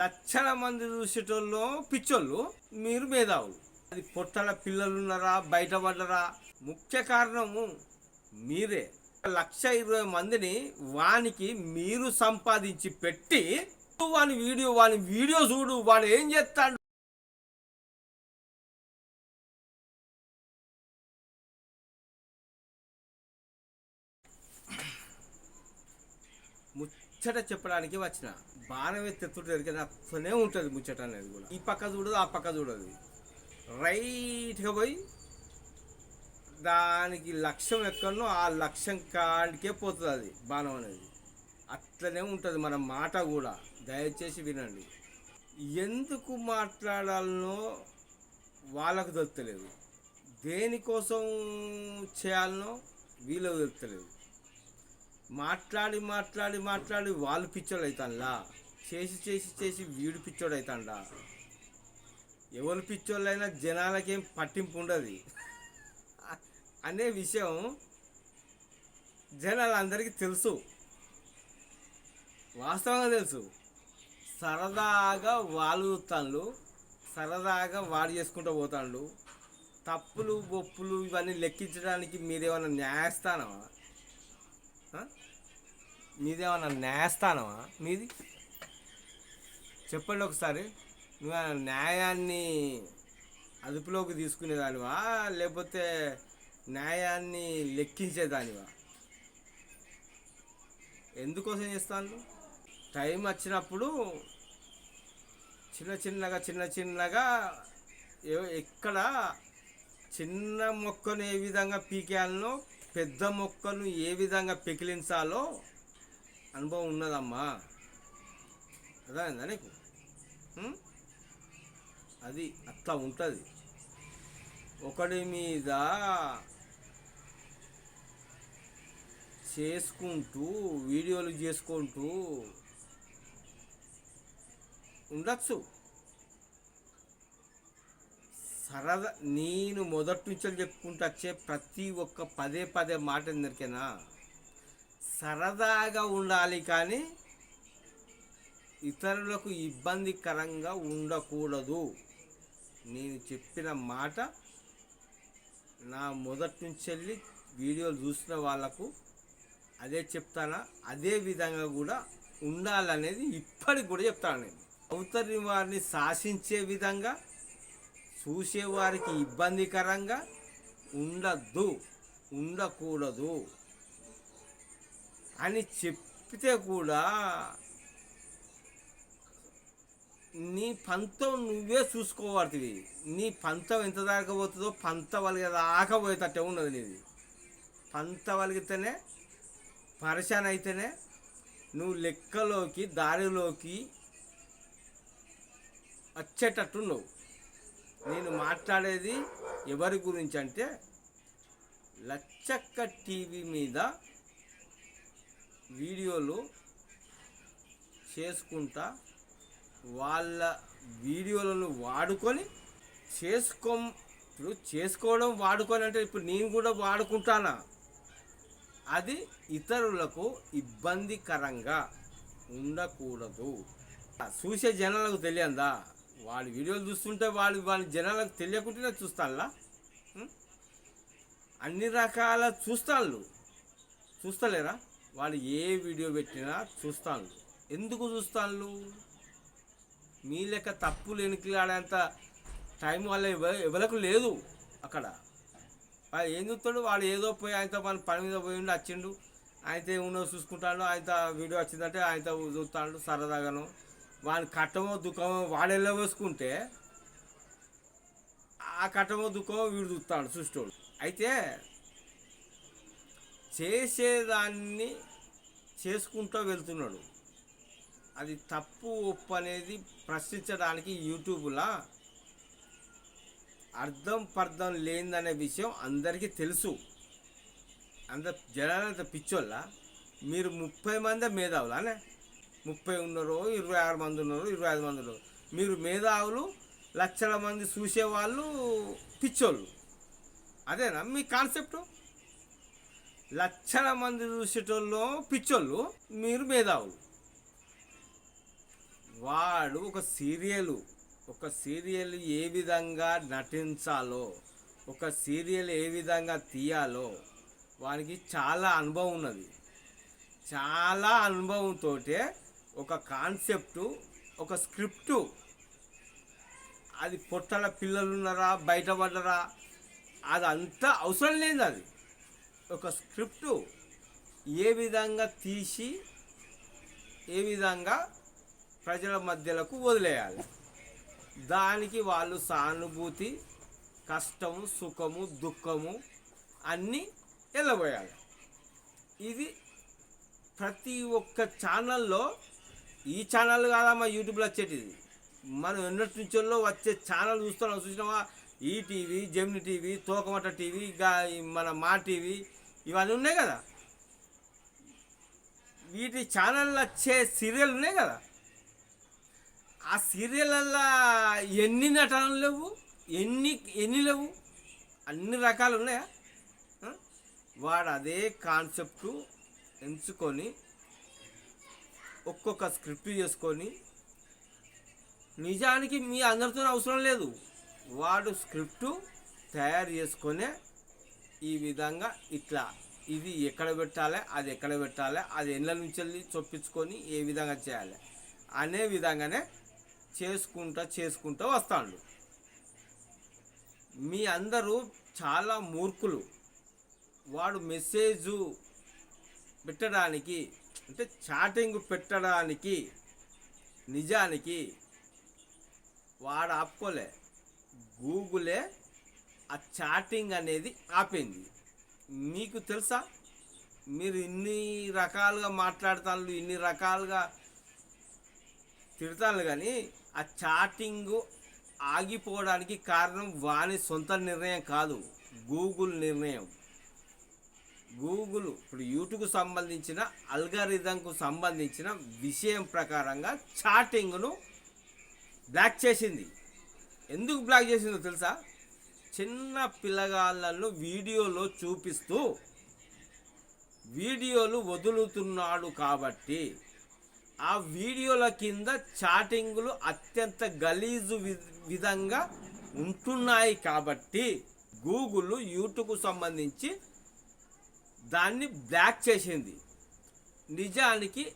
లక్షల మంది చూసేటోళ్ళు పిచ్చోళ్ళు మీరు మేధావులు. అది పొట్టల పిల్లలున్నారా బయటపడ్డరా? ముఖ్య కారణము మీరే. లక్ష ఇరవై మందిని వానికి మీరు సంపాదించి పెట్టి వాని వీడియో వాని వీడియో చూడు వాడు ఏం చేస్తాడు? ముచ్చట చెప్పడానికి వచ్చిన. బాణం ఎత్తుతుంటే ఎరికైనా ఉంటుంది ముచ్చట అనేది కూడా. ఈ పక్క చూడదు ఆ పక్క చూడదు. రైట్గా పోయి దానికి లక్ష్యం ఎక్కడనో ఆ లక్ష్యం కాడికే పోతుంది అది బాణం అనేది. అట్లనే ఉంటుంది మన మాట కూడా. దయచేసి వినండి. ఎందుకు మాట్లాడాలనో వాళ్ళకు దొరకలేదు దేనికోసం చేయాలనో వీళ్ళకు తెలుస్తలేదు మాట్లాడి మాట్లాడి మాట్లాడి వాళ్ళు పిచ్చోడు అవుతానులా చేసి చేసి చేసి వీడు పిచ్చోడు అవుతాడా ఎవరు పిచ్చోళ్ళైనా జనాలకేం పట్టింపు ఉండదు అనే విషయం జనాలందరికీ తెలుసు. వాస్తవంగా తెలుసు. సరదాగా వాళ్ళు చూస్తాళ్ళు సరదాగా వాడు చేసుకుంటూ పోతాళ్ళు తప్పులు బొప్పులు ఇవన్నీ లెక్కించడానికి మీరేమైనా న్యాయస్థానమా? నీదేమన్నా న్యాయస్థానమా? మీది చెప్పండి ఒకసారి. నువ్వు న్యాయాన్ని అదుపులోకి తీసుకునేదానివా? లేకపోతే న్యాయాన్ని లెక్కించేదానివా? ఎందుకోసం చేస్తాను టైం వచ్చినప్పుడు చిన్న చిన్నగా చిన్న చిన్నగా ఏ- ఎక్కడ చిన్న మొక్కను ఏ విధంగా పీకేయాలనో పెద్ద మొక్కను ఏ విధంగా పెకిలించాలో అనుభవం ఉన్నదమ్మా. అర్థమైందా నీకు? అది అట్లా ఉంటుంది. ఒకడి మీద చేసుకుంటూ వీడియోలు చేసుకుంటూ ఉండొచ్చు. సరదా నేను మొదటి నుంచి చెప్పుకుంటూ వచ్చే ప్రతి ఒక్క పదే పదే మాట ఎందుకేనా సరదాగా ఉండాలి కానీ ఇతరులకు ఇబ్బందికరంగా ఉండకూడదు. నేను చెప్పిన మాట నా మొదటి నుంచి వెళ్ళి వీడియోలు చూసిన వాళ్ళకు అదే చెప్తానా? అదే విధంగా కూడా ఉండాలనేది ఇప్పటికి కూడా చెప్తాను నేను. అవతలి వారిని శాసించే విధంగా చూసేవారికి ఇబ్బందికరంగా ఉండద్దు ఉండకూడదు. అని చెప్తే కూడా నీ పంతం నువ్వే చూసుకోబడుతుంది నీ పంతం ఎంత దాకా పోతుందో పంత వలిగే దాకా పోయేటట్టే ఉన్నది నీది. పంత వలిగితేనే పరిశాన్ అయితేనే నువ్వు లెక్కలోకి దారిలోకి వచ్చేటట్టు నువ్వు నేను మాట్లాడేది ఎవరి గురించి అంటే లచ్చక్క టీవీ మీద వీడియోలు చేసుకుంటా వాళ్ళ వీడియోలను వాడుకొని చేసుకో ఇప్పుడు చేసుకోవడం వాడుకొని అంటే ఇప్పుడు నేను కూడా వాడుకుంటానా? అది ఇతరులకు ఇబ్బందికరంగా ఉండకూడదు. చూసే జనాలకు తెలియందా? వాడి వీడియోలు చూస్తుంటే వాళ్ళు వాళ్ళ జనాలకు తెలియకుండానే చూస్తానులా? అన్ని రకాల చూస్తాళ్ళు. చూస్తలేరా? వాళ్ళు ఏ వీడియో పెట్టినా చూస్తాను. ఎందుకు చూస్తాను? మీ లెక్క తప్పు లేనికిలాడేంత టైం వాళ్ళ ఎవరకు లేదు అక్కడ. వాడు ఏం చూస్తాడు? వాడు ఏదో పోయి ఆయనతో మన పని మీద పోయి ఉండి వచ్చిండు. ఆయనతో ఏమున్నో చూసుకుంటాడు. ఆయనతో వీడియో వచ్చిందంటే ఆయనతో చూస్తాడు సరదాగాను. వాడి కట్టమో దుఃఖమో వాడెళ్ళ వేసుకుంటే ఆ కట్టమో దుఃఖమో వీడు చూస్తాడు చూస్తాడు అయితే చేసేదాన్ని చేసుకుంటూ వెళ్తున్నాడు. అది తప్పు ఒప్పు అనేది ప్రశ్నించడానికి యూట్యూబ్లా అర్థం పర్థం లేదనే విషయం అందరికీ తెలుసు. అంత జనాలంత పిచ్చోళ్ళ. మీరు ముప్పై మంది మేధావులానే ముప్పై ఉన్నారు ఇరవై ఆరు మంది ఉన్నారు ఇరవై ఐదు మంది ఉన్నారు మీరు మేధావులు లక్షల మంది చూసేవాళ్ళు పిచ్చోళ్ళు. అదేనా మీ కాన్సెప్టు? లక్షల మంది చూసేటోళ్ళు పిచ్చోళ్ళు మీరు మేధావులు. వాడు ఒక సీరియల్ ఒక సీరియల్ ఏ విధంగా నటించాలో ఒక సీరియల్ ఏ విధంగా తీయాలో వానికి చాలా అనుభవం ఉన్నది. చాలా అనుభవంతో ఒక కాన్సెప్టు ఒక స్క్రిప్టు. అది పొట్టల పిల్లలు ఉన్నారా బయటపడ్డరా అదంతా అవసరం లేదు అది ఒక స్క్రిప్టు ఏ విధంగా తీసి ఏ విధంగా ప్రజల మధ్యలకు వదిలేయాలి. దానికి వాళ్ళు సానుభూతి కష్టము సుఖము దుఃఖము అన్నీ వెళ్ళబోయాలి ఇది ప్రతి ఒక్క ఛానల్లో ఈ ఛానల్ కాదమ్మా యూట్యూబ్లో వచ్చేటిది. మనం ఎన్నటి నుంచో వచ్చే ఛానల్ చూస్తున్నాం చూసినావా? ఈటీవీ టీవీ జెమిని టీవీ తోకమట టీవీ మన మా టీవీ ఇవన్నీ ఉన్నాయి కదా. వీటి ఛానల్లో వచ్చే సీరియల్ ఉన్నాయి కదా. ఆ సీరియళ్ళల్లో ఎన్ని నటనలు లేవు ఎన్ని ఎన్ని లేవు అన్ని రకాలు ఉన్నాయా? వాడు అదే కాన్సెప్టు ఎంచుకొని ఒక్కొక్క స్క్రిప్ట్ చేసుకొని నిజానికి మీ అందరితో అవసరం లేదు. వాడు స్క్రిప్టు తయారు చేసుకొనే ఈ విధంగా ఇట్లా. ఇది ఎక్కడ పెట్టాలి అది ఎక్కడ పెట్టాలి అది ఎండ్ల నుంచి వెళ్ళి చొప్పించుకొని ఏ విధంగా చేయాలి అనే విధంగానే చేసుకుంటా చేసుకుంటూ వస్తాడు. మీ అందరూ చాలా మూర్ఖులు. వాడు మెసేజు పెట్టడానికి అంటే చాటింగ్ పెట్టడానికి నిజానికి వాడు ఆపుకోలే. గూగులే ఆ చాటింగ్ అనేది ఆపింది. మీకు తెలుసా? మీరు ఇన్ని రకాలుగా మాట్లాడతాను ఇన్ని రకాలుగా తిడతాను కానీ ఆ చాటింగ్ ఆగిపోవడానికి కారణం వాని సొంత నిర్ణయం కాదు గూగుల్ నిర్ణయం. గూగుల్ ఇప్పుడు యూట్యూబ్ సంబంధించిన అల్గారిథంకు సంబంధించిన విషయం ప్రకారంగా చాటింగ్ను బ్లాక్ చేసింది. ఎందుకు బ్లాక్ చేసిందో తెలుసా? చిన్న పిల్లగాళ్ళను వీడియోలో చూపిస్తూ వీడియోలు వదులుతున్నాడు కాబట్టి ఆ వీడియోల కింద చాటింగులు అత్యంత గలీజు వి- విధంగా ఉంటున్నాయి కాబట్టి గూగుల్ యూట్యూబ్కు సంబంధించి దాన్ని బ్లాక్ చేసింది. నిజానికి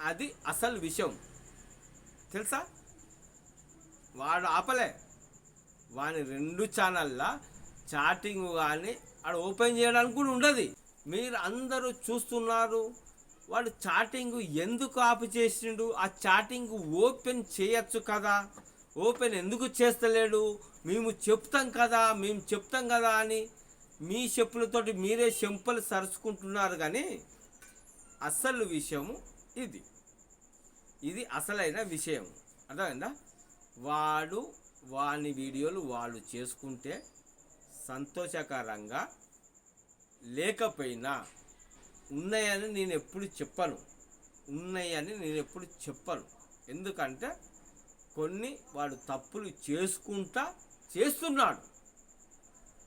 అది అసలు విషయం. తెలుసా? వాడు ఆపలే. వాని రెండు ఛానళ్ళ చాటింగ్ కానీ ఆడ ఓపెన్ చేయడానికి కూడా ఉండదు. మీరు అందరూ చూస్తున్నారు వాడు చాటింగ్ ఎందుకు ఆపు చేసిండు ఆ చాటింగ్ ఓపెన్ చేయొచ్చు కదా ఓపెన్ ఎందుకు చేస్తలేడు మేము చెప్తాం కదా మేము చెప్తాం కదా అని మీ చెప్పులతోటి మీరే చెంపలు సరుచుకుంటున్నారు కానీ అసలు విషయము ఇది. ఇది అసలైన విషయం. అర్థమైందా? వాడు వాని వీడియోలు వాళ్ళు చేసుకుంటే సంతోషకరంగా లేకపోయినా ఉన్నాయని నేను ఎప్పుడు చెప్పను. ఉన్నాయని నేను ఎప్పుడు చెప్పను. ఎందుకంటే కొన్ని వాడు తప్పులు చేసుకుంటా చేస్తున్నాడు.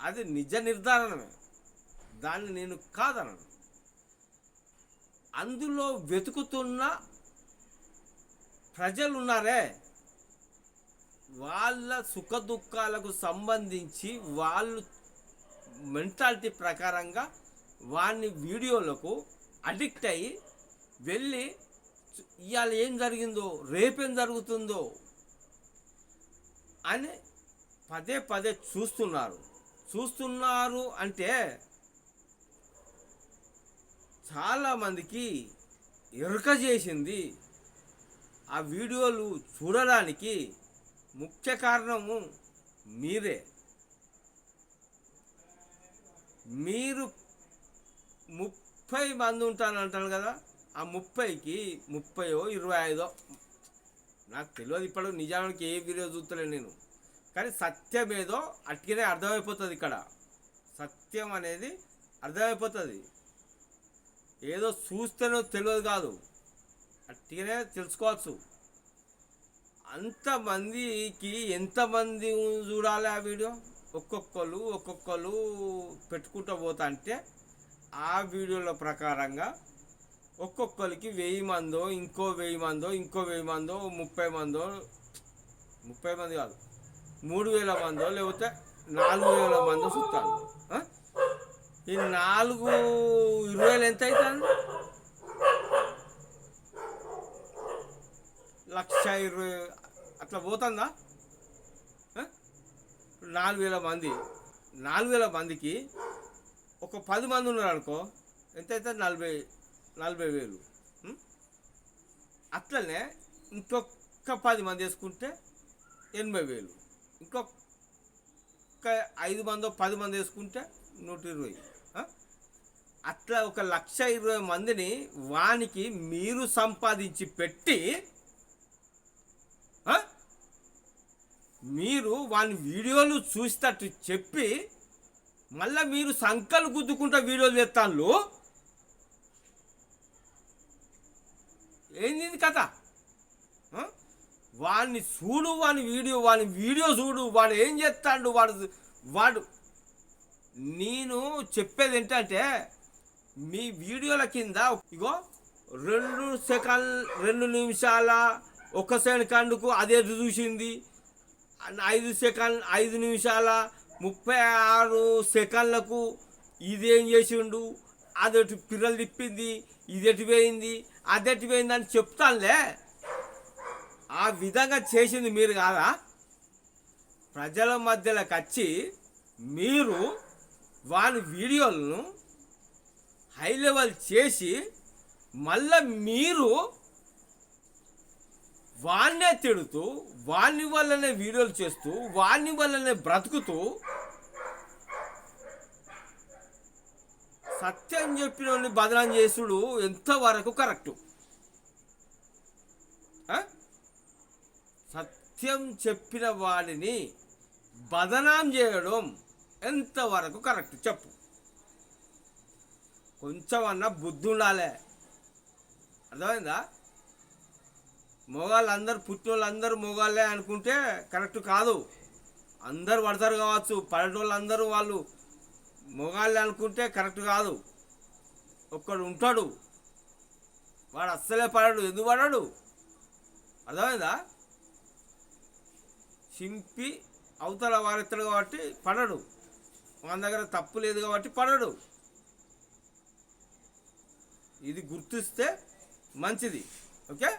అది నిజ నిర్ధారణమే. దాన్ని నేను కాదనను. అందులో వెతుకుతున్న ప్రజలు ఉన్నారే వాళ్ళ సుఖ దుఃఖాలకు సంబంధించి వాళ్ళు మెంటాలిటీ ప్రకారంగా వాడిని వీడియోలకు అడిక్ట్ అయ్యి వెళ్ళి ఇవాళ ఏం జరిగిందో రేపేం జరుగుతుందో అని పదే పదే చూస్తున్నారు. చూస్తున్నారు అంటే చాలామందికి ఎరుక చేసింది. ఆ వీడియోలు చూడడానికి ముఖ్య కారణము మీరే. మీరు ముప్పై మంది ఉంటాను అంటాను కదా ఆ ముప్పైకి ముప్పయో ఇరవై ఐదో నాకు తెలియదు ఇప్పుడు నిజానికి ఏ వీడియో చూస్తలేను నేను. కానీ సత్యం ఏదో అట్టిగానే అర్థమైపోతుంది ఇక్కడ. సత్యం అనేది అర్థమైపోతుంది. ఏదో చూస్తేనో తెలియదు కాదు. అట్టిగానే తెలుసుకోవచ్చు. అంతమందికి ఎంతమంది చూడాలి ఆ వీడియో? ఒక్కొక్కరు ఒక్కొక్కరు పెట్టుకుంటూ పోతా అంటే ఆ వీడియోల ప్రకారంగా ఒక్కొక్కరికి వెయ్యి మందో ఇంకో వెయ్యి మందో ఇంకో వెయ్యి మందో ముప్పై మందో ముప్పై మంది కాదు మూడు వేల మందో లేకపోతే నాలుగు వేల మందో చూస్తాను ఈ నాలుగు ఇరవై వేలు ఎంత అవుతుంది? లక్ష ఇరవై అట్లా పోతుందా? నాలుగు వేల మంది నాలుగు వేల మందికి ఒక పది మంది ఉన్నారు అనుకో ఎంత అవుతుంది? నలభై నలభై వేలు. అట్లనే ఇంకొక పది మంది వేసుకుంటే ఎనభై వేలు. ఇంకొక ఐదు మందో పది మంది వేసుకుంటే నూట ఇరవై. అట్లా ఒక లక్ష ఇరవై మందిని వానికి మీరు సంపాదించి పెట్టి మీరు వాని వీడియోలు చూసేటట్టు చెప్పి మళ్ళీ మీరు సంకలు గుద్దుకుంటా వీడియోలు తెస్తాను ఏంది కథ? వాడిని చూడు వాని వీడియో వాని వీడియో చూడు వాడు ఏం చేస్తాడు వాడు వాడు నేను చెప్పేది ఏంటంటే మీ వీడియోల కింద ఇగో రెండు సెకండ్ రెండు నిమిషాల ఒక సెకండ్కు అదే చూసింది. ఐదు సెకండ్ ఐదు నిమిషాల ముప్పై ఆరు సెకండ్లకు ఇదేం చేసిండు? అదొటి పిల్లలు తిప్పింది ఇదెటు పోయింది అదెటు పోయింది అని చెప్తానులే. ఆ విధంగా చేసింది మీరు కాదా? ప్రజల మధ్యలోకి వచ్చి మీరు వాని వీడియోలను హై లెవెల్ చేసి మళ్ళా మీరు వాడినే తిడుతూ వాని వల్లనే వీడియోలు చేస్తూ వాని వల్లనే బ్రతుకుతూ సత్యం చెప్పిన వాడిని బదనాం చేసుడు ఎంతవరకు కరెక్టు? సత్యం చెప్పిన వాడిని బదనాం చేయడం ఎంతవరకు కరెక్ట్ చెప్పు. కొంచెం బుద్ధి ఉండాలి. అర్థమైందా? మొగాళ్ళందరూ పుట్టిన వాళ్ళందరూ మొగాళ్ళే అనుకుంటే కరెక్ట్ కాదు. అందరు పడతారు కావచ్చు. పడేటోళ్ళందరూ వాళ్ళు మొగాళ్ళే అనుకుంటే కరెక్ట్ కాదు. ఒక్కడు ఉంటాడు. వాడు అస్సలే పడడు. ఎందుకు పడడు? అర్థమైందా? చింపి అవతల వారెత్తాడు కాబట్టి పడడు. మన దగ్గర తప్పు లేదు కాబట్టి పడడు. ఇది గుర్తిస్తే మంచిది. ఓకే?